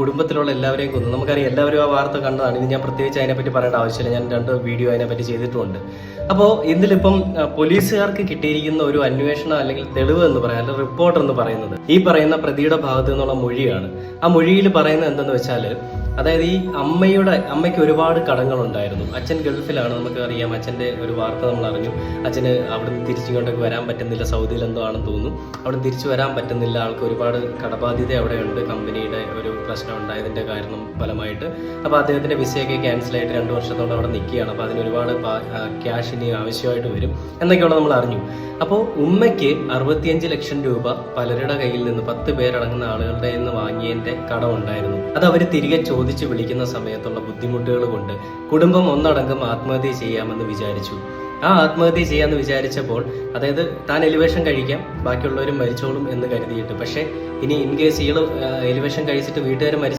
കുടുംബത്തിലുള്ള എല്ലാവരെയും കൊന്നു. നമുക്കറിയാം എല്ലാവരും ആ വാർത്ത കണ്ടതാണ്. ഇത് ഞാൻ പ്രത്യേകിച്ച് അതിനെപ്പറ്റി പറയേണ്ട ആവശ്യമില്ല. ഞാൻ രണ്ട് വീഡിയോ അതിനെപ്പറ്റി ചെയ്തിട്ടുണ്ട്. അപ്പോൾ ഇതിലിപ്പം പോലീസുകാർക്ക് കിട്ടിയിരിക്കുന്ന ഒരു അന്വേഷണം അല്ലെങ്കിൽ തെളിവ് എന്ന് പറയാം അല്ലെങ്കിൽ റിപ്പോർട്ട് എന്ന് പറയുന്നത് ഈ പറയുന്ന പ്രതിയുടെ ഭാഗത്തു നിന്നുള്ള മൊഴിയാണ്. ആ മൊഴിയിൽ പറയുന്നത് എന്തെന്ന് വെച്ചാൽ അതായത് ഈ അമ്മയുടെ അമ്മയ്ക്ക് ഒരുപാട് കടങ്ങളുണ്ടായിരുന്നു. അച്ഛൻ ഗൾഫിലാണ് നമുക്ക് അറിയാം. അച്ഛന്റെ ഒരു വാർത്ത നമ്മൾ അറിഞ്ഞു. അച്ഛന് അവിടെ നിന്ന് തിരിച്ചിങ്ങോട്ടേക്ക് വരാൻ പറ്റുന്നില്ല. സൗദിയിൽ എന്തോ ആണെന്ന് തോന്നുന്നു. അവിടെ തിരിച്ചു വരാൻ പറ്റുന്നില്ല. ആൾക്ക് ഒരുപാട് കടബാധ്യത അവിടെയുണ്ട് കമ്പനിയുടെ ഒരു പ്രശ്നം ഉണ്ടായതിന്റെ കാരണം ഫലമായിട്ട്. അപ്പോൾ അദ്ദേഹത്തിന്റെ വിസയൊക്കെ ക്യാൻസലായിട്ട് രണ്ട് വർഷത്തോളം അവിടെ നിൽക്കുകയാണ്. അപ്പോൾ അതിന് ഒരുപാട് ക്യാഷ് ഇനി ആവശ്യമായിട്ട് വരും എന്നൊക്കെയുള്ള നമ്മൾ അറിഞ്ഞു. അപ്പോൾ ഉമ്മയ്ക്ക് അറുപത്തിയഞ്ച് ലക്ഷം രൂപ പലരുടെ കയ്യിൽ നിന്ന് പത്ത് പേരടങ്ങുന്ന ആളുകളുടെ നിന്ന് വാങ്ങിയതിന്റെ കടമുണ്ടായിരുന്നു അത് അവർ തിരികെ ചോദിച്ചു വിളിക്കുന്ന സമയത്തുള്ള ബുദ്ധിമുട്ടുകൾ കൊണ്ട് കുടുംബം ഒന്നടങ്കം ആത്മഹത്യ ചെയ്യാമെന്ന് വിചാരിച്ചു. ആ ആത്മഹത്യ ചെയ്യാമെന്ന് വിചാരിച്ചപ്പോൾ അതായത് താൻ എലിവേഷൻ കഴിക്കാം ബാക്കിയുള്ളവരും മരിച്ചോളും എന്ന് കരുതിയിട്ട്. പക്ഷേ ഇനി ഇൻ കേസ് ഇയാൾ എലിവേഷൻ കഴിച്ചിട്ട് വീട്ടുകാർ മരിച്ചു